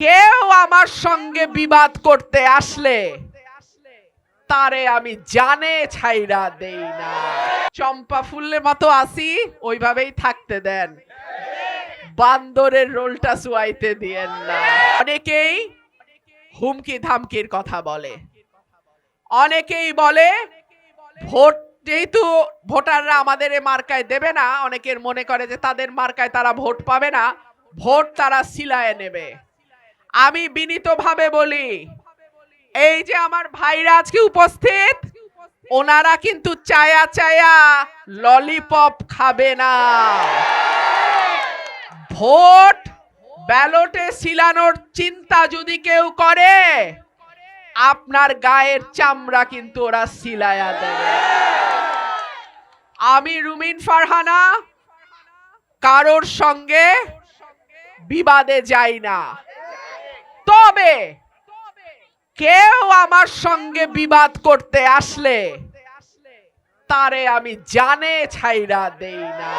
কেউ আমার সঙ্গে বিবাদ করতে আসলে, তারে আমি জানে ছাইরা দেই না। চম্পা ফুলের মতো আসি ওইভাবেই থাকতে দেন। বান্দরের রোলটা সুয়াইতে দিয়েন না। অনেকেই হুমকি ধামকির কথা বলে। অনেকেই বলে, ভোট যেহেতু ভোটাররা আমাদের এ মার্কায় দেবে না, অনেকের মনে করে যে তাদের মার্কায় তারা ভোট পাবে না, ভোট তারা সিলায় নেবে। আমি বিনীতভাবে বলি, এই যে আমার ভাইরা আজকে উপস্থিত, ওনারা কিন্তু চায়া চায়া ললিপপ খাবে না। ভোট ব্যালটে সিলানোর চিন্তা যদি কেউ করে, আপনার গায়ের চামড়া কিন্তু ওরা সিলায়া দেবে। আমি রুমিন ফারহানা, কারোর সঙ্গে বিবাদে যাই না। তবে কেউ আমার সঙ্গে বিবাদ করতে আসলে, তারে আমি জানে ছাইরা দেই না।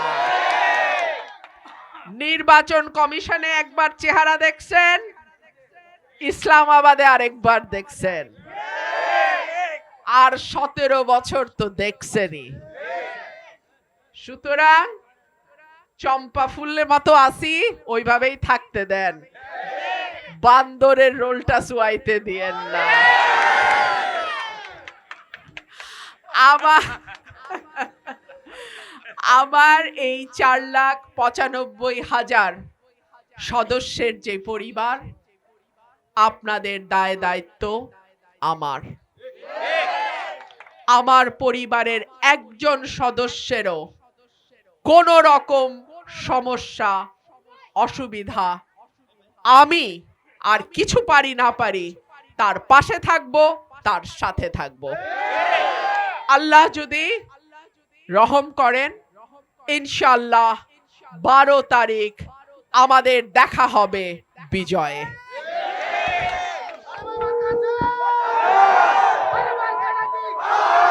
নির্বাচন কমিশনে একবার চেহারা দেখছেন, ইসলামাবাদে আরেকবার দেখছেন। আর সতেরো বছর তো দেখছেনই। সুতরাং চম্পা ফুলের মতো আসি ওইভাবেই থাকতে দেন। বান্দরের রোলটা সুয়াইতে দিয়েন না। আমার আমার এই চার লাখ পঁচানব্বই হাজার সদস্যের যে পরিবার, আপনাদের দায় দায়িত্ব আমার। আমার পরিবারের একজন সদস্যেরও কোন রকম সমস্যা, অসুবিধা আমি আর কিছু পারি না পারি, তার পাশে থাকব, তার সাথে থাকব। আল্লাহ যদি রহম করেন ইনশাল্লাহ বারো তারিখ আমাদের দেখা হবে বিজয়ে।